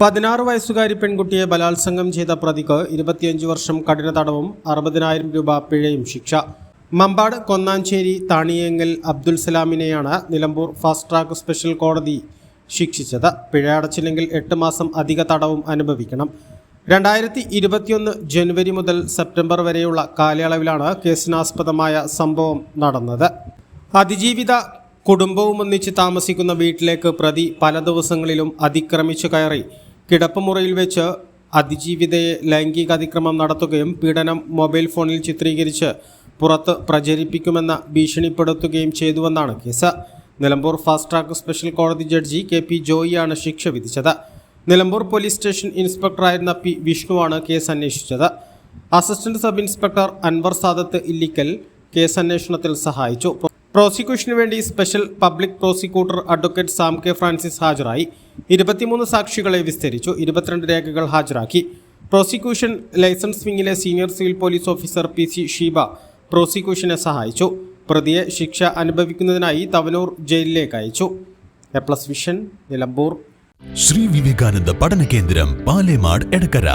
പതിനാറ് വയസ്സുകാരി പെൺകുട്ടിയെ ബലാത്സംഗം ചെയ്ത പ്രതിക്ക് ഇരുപത്തിയഞ്ച് വർഷം കഠിന തടവും അറുപതിനായിരം രൂപ പിഴയും ശിക്ഷ. മമ്പാട് കൊന്നാഞ്ചേരി താണിയേങ്ങൽ അബ്ദുൽ സലാമിനെയാണ് നിലമ്പൂർ ഫാസ്റ്റ് ട്രാക്ക് സ്പെഷ്യൽ കോടതി ശിക്ഷിച്ചത്. പിഴ അടച്ചില്ലെങ്കിൽ എട്ട് മാസം അധിക തടവും അനുഭവിക്കണം. രണ്ടായിരത്തി ഇരുപത്തിയൊന്ന് ജനുവരി മുതൽ സെപ്റ്റംബർ വരെയുള്ള കാലയളവിലാണ് കേസിനാസ്പദമായ സംഭവം നടന്നത്. അതിജീവിത കുടുംബവും ഒന്നിച്ച് താമസിക്കുന്ന വീട്ടിലേക്ക് പ്രതി പല ദിവസങ്ങളിലും അതിക്രമിച്ചു കയറി. കിടപ്പുമുറിയിൽ വെച്ച് അതിജീവിതയെ ലൈംഗിക അതിക്രമം നടത്തുകയും പീഡനം മൊബൈൽ ഫോണിൽ ചിത്രീകരിച്ച് പുറത്ത് പ്രചരിപ്പിക്കുമെന്ന് ഭീഷണിപ്പെടുത്തുകയും ചെയ്തുവെന്നാണ് case. Nilambur fast track special കോടതി ജഡ്ജി കെ പി ജോയിയാണ് ശിക്ഷ വിധിച്ചത്. നിലമ്പൂർ പോലീസ് സ്റ്റേഷൻ ഇൻസ്പെക്ടറായിരുന്ന പി വിഷ്ണുവാണ് കേസ് അന്വേഷിച്ചത്. Assistant sub inspector Anwar Sadath Illikkal കേസന്വേഷണത്തിൽ സഹായിച്ചു. പ്രോസിക്യൂഷന് വേണ്ടി special public prosecutor advocate Sam K Francis ഹാജരായി. ഇരുപത്തിമൂന്ന് സാക്ഷികളെ വിസ്തരിച്ചു. ഇരുപത്തിരണ്ട് രേഖകൾ ഹാജരാക്കി. Prosecution liaison വിങ്ങിലെ senior civil police officer P C Sheeba പ്രോസിക്യൂഷനെ സഹായിച്ചു. പ്രതിയെ ശിക്ഷ അനുഭവിക്കുന്നതിനായി തവനൂർ ജയിലിലേക്ക് അയച്ചു. A plus vision Nilambur. Shri Vivekananda Padana Kendram Palemad Edakkara.